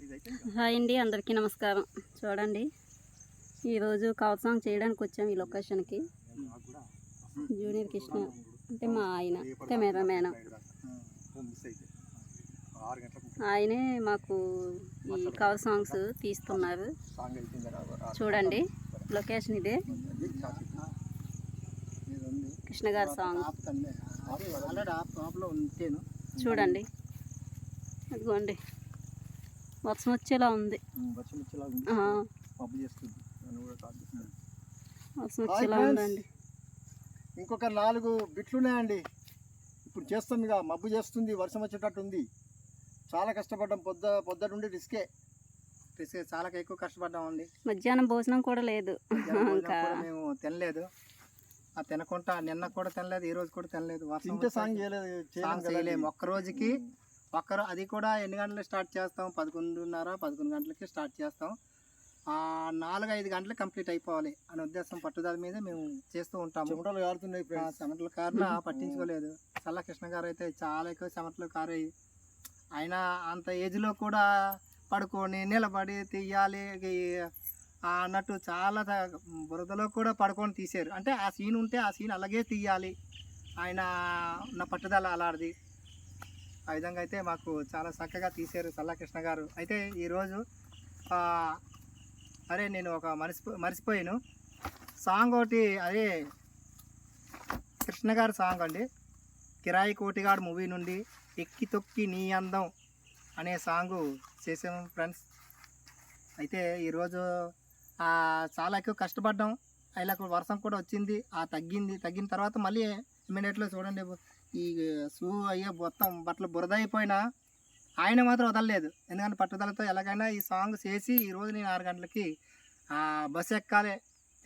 Hi అండి అందరికీ నమస్కారం. చూడండి ఈరోజు కవర్ సాంగ్ చేయడానికి వచ్చాం ఈ లొకేషన్కి. జూనియర్ కృష్ణ అంటే మా ఆయన కెమెరామ్యాన్. ఆయనే మాకు ఈ కవర్ సాంగ్స్ తీస్తున్నారు. చూడండి లొకేషన్ ఇదే. కృష్ణ గారి సాంగ్. చూడండి అదిగోండి. వర్షం వచ్చేలా ఉంది. వర్షం వచ్చేలాగా ఉంది. చేస్తుంది. నన్ను కూడా కాల్ చేస్తుంది వర్షం వచ్చేలా. ఉందండి ఇంకొక నాలుగు బిట్లు ఉన్నాయండి ఇప్పుడు చేస్తుంది ఇక. మబ్బు చేస్తుంది వర్షం వచ్చేటట్టు ఉంది. చాలా కష్టపడ్డాం. పొద్దు పొద్దుట నుండి రిస్కే. రిస్కే. చాలా ఎక్కువ కష్టపడ్డామండి మధ్యాహ్నం భోజనం కూడా లేదు. మేము తినలేదు. ఆ తినకుండా నిన్న కూడా తినలేదు ఈ రోజు కూడా తినలేదు. తింటే సాంగ్ చేయలేదు సాంగ్ చేయలేము ఒక్క రోజుకి ఒక్క రో- అది కూడా ఎన్ని గంటలకు స్టార్ట్ చేస్తాం? పదకొండున్నర పదకొండు గంటలకి స్టార్ట్ చేస్తాం. నాలుగు ఐదు గంటలకు కంప్లీట్ అయిపోవాలి అనే ఉద్దేశం పట్టుదల మీద మేము చేస్తూ ఉంటాము. చెమటలు కారుతున్నాయి చెమటల కారణ పట్టించుకోలేదు. చల్ల కృష్ణ గారు అయితే చాలా ఎక్కువ చెమటలు కారాయి. ఆయన అంత ఏజ్లో కూడా పడుకొని నిలబడి తీయాలి అన్నట్టు చాలా బురదలో కూడా పడుకొని తీశారు. అంటే ఆ సీన్ ఉంటే ఆ సీన్ అలాగే తీయాలి. ఆయన ఉన్న పట్టుదల అలాంటిది. ఆ విధంగా అయితే మాకు చాలా చక్కగా తీశారు సల్లాకృష్ణ గారు. అయితే ఈరోజు అరే నేను ఒక మరిసిపో మర్చిపోయాను సాంగ్ ఒకటి అదే కృష్ణ గారి సాంగ్ అండి. కిరాయి కోటిగాడు మూవీ నుండి ఎక్కి తొక్కి నీ అందం అనే సాంగ్ చేసాము ఫ్రెండ్స్. అయితే ఈరోజు చాలా ఎక్కువ కష్టపడ్డాం. ఇలా వర్షం కూడా వచ్చింది. ఆ తగ్గింది. తగ్గిన తర్వాత మళ్ళీ ఇమీడియట్లో చూడండి. ఈ షూ అయ్యే మొత్తం బట్టలు బురద అయిపోయినా ఆయన మాత్రం వదలలేదు. ఎందుకంటే పట్టుదలతో ఎలాగైనా ఈ సాంగ్ చేసి ఈరోజు నేను ఆరు గంటలకి బస్సు ఎక్కాలి.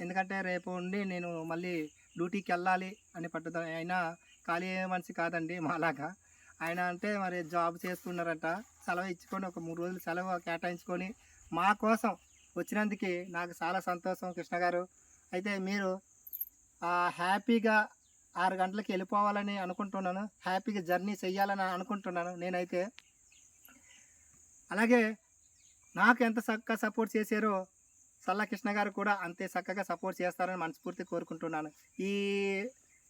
ఎందుకంటే రేపు ఉండి నేను మళ్ళీ డ్యూటీకి వెళ్ళాలి అని పట్టుదల ఆయన ఖాళీ మనిషి కాదండి మాలాగా. ఆయన అంటే మరి జాబ్ చేస్తున్నారట. సెలవు ఇచ్చుకొని ఒక మూడు రోజులు సెలవు కేటాయించుకొని మా కోసం వచ్చినందుకే నాకు చాలా సంతోషం కృష్ణ గారు. అయితే మీరు హ్యాపీగా ఆరు గంటలకు వెళ్ళిపోవాలని అనుకుంటున్నాను. హ్యాపీగా జర్నీ చెయ్యాలని అనుకుంటున్నాను నేనైతే. అలాగే నాకు ఎంత చక్కగా సపోర్ట్ చేశారో సల్లా కృష్ణ గారు కూడా అంతే చక్కగా సపోర్ట్ చేస్తారని మనస్ఫూర్తి కోరుకుంటున్నాను. ఈ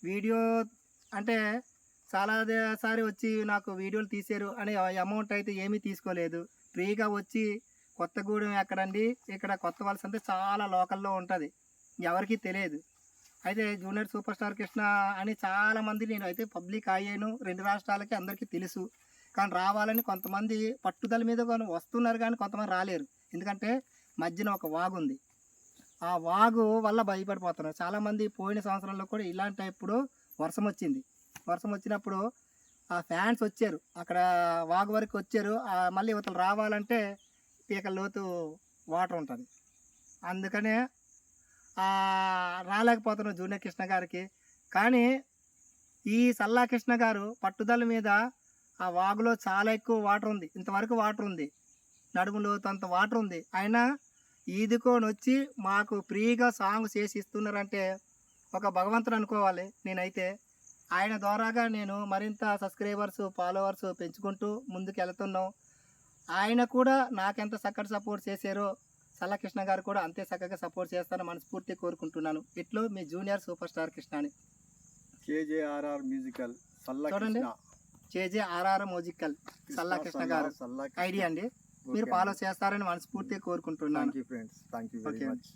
వీడియో అంటే చాలా సారి వచ్చి నాకు వీడియోలు తీశారు అనే అమౌంట్ అయితే ఏమీ తీసుకోలేదు. ఫ్రీగా వచ్చి కొత్తగూడెం ఎక్కడండి? ఇక్కడ కొత్త వలస అంటే చాలా లోకల్లో ఉంటుంది. ఎవరికీ తెలియదు. అయితే జూనియర్ సూపర్ స్టార్ కృష్ణ అని చాలా మంది నేను అయితే పబ్లిక్ అయ్యాను. రెండు రాష్ట్రాలకి అందరికీ తెలుసు. కానీ రావాలని కొంతమంది పట్టుదల మీద వస్తున్నారు కానీ కొంతమంది రాలేరు. ఎందుకంటే మధ్యన ఒక వాగు ఉంది. ఆ వాగు వల్ల భయపడిపోతున్నారు. చాలామంది పోయిన సంవత్సరంలో కూడా ఇలాంటి ఇప్పుడు వర్షం వచ్చింది. వర్షం వచ్చినప్పుడు ఆ ఫ్యాన్స్ వచ్చారు. అక్కడ వాగు వరకు వచ్చారు. మళ్ళీ ఇవతలు రావాలంటే పీకల లోతు వాటర్ ఉంటుంది. అందుకనే రాలేకపోతున్నాం జూనియర్ కృష్ణ గారికి. కానీ ఈ సల్లా కృష్ణ గారు పట్టుదల మీద ఆ వాగులో చాలా ఎక్కువ వాటర్ ఉంది. ఇంతవరకు వాటర్ ఉంది. నడుములో అంత వాటర్ ఉంది. అయినా ఈదుకొని వచ్చి మాకు ఫ్రీగా సాంగ్ చేసి ఇస్తున్నారంటే ఒక భగవంతుడు అనుకోవాలి నేనైతే. ఆయన ద్వారాగా నేను మరింత సబ్స్క్రైబర్స్ ఫాలోవర్స్ పెంచుకుంటూ ముందుకు వెళ్తున్నాం ఆయన కూడా నాకెంత సక్కడ సపోర్ట్ చేశారో సల్లకృష్ణ గారు కూడా అంతే చక్కగా సపోర్ట్ చేస్తారని మనస్ఫూర్తి కోరుకుంటున్నాను. ఇట్లు మీ జూనియర్ సూపర్ స్టార్ కృష్ణ అని K J R R musical సల్లా చూడండి. కృష్ణ చేజే ఆర్ఆర్ మ్యూజికల్ సల్లా కృష్ణ గారు. సల్లా ఐడియా అండి. మీరు ఫాలో చేస్తారని మనస్ఫూర్తి కోరుకుంటున్నాను. Friends thank you very. Much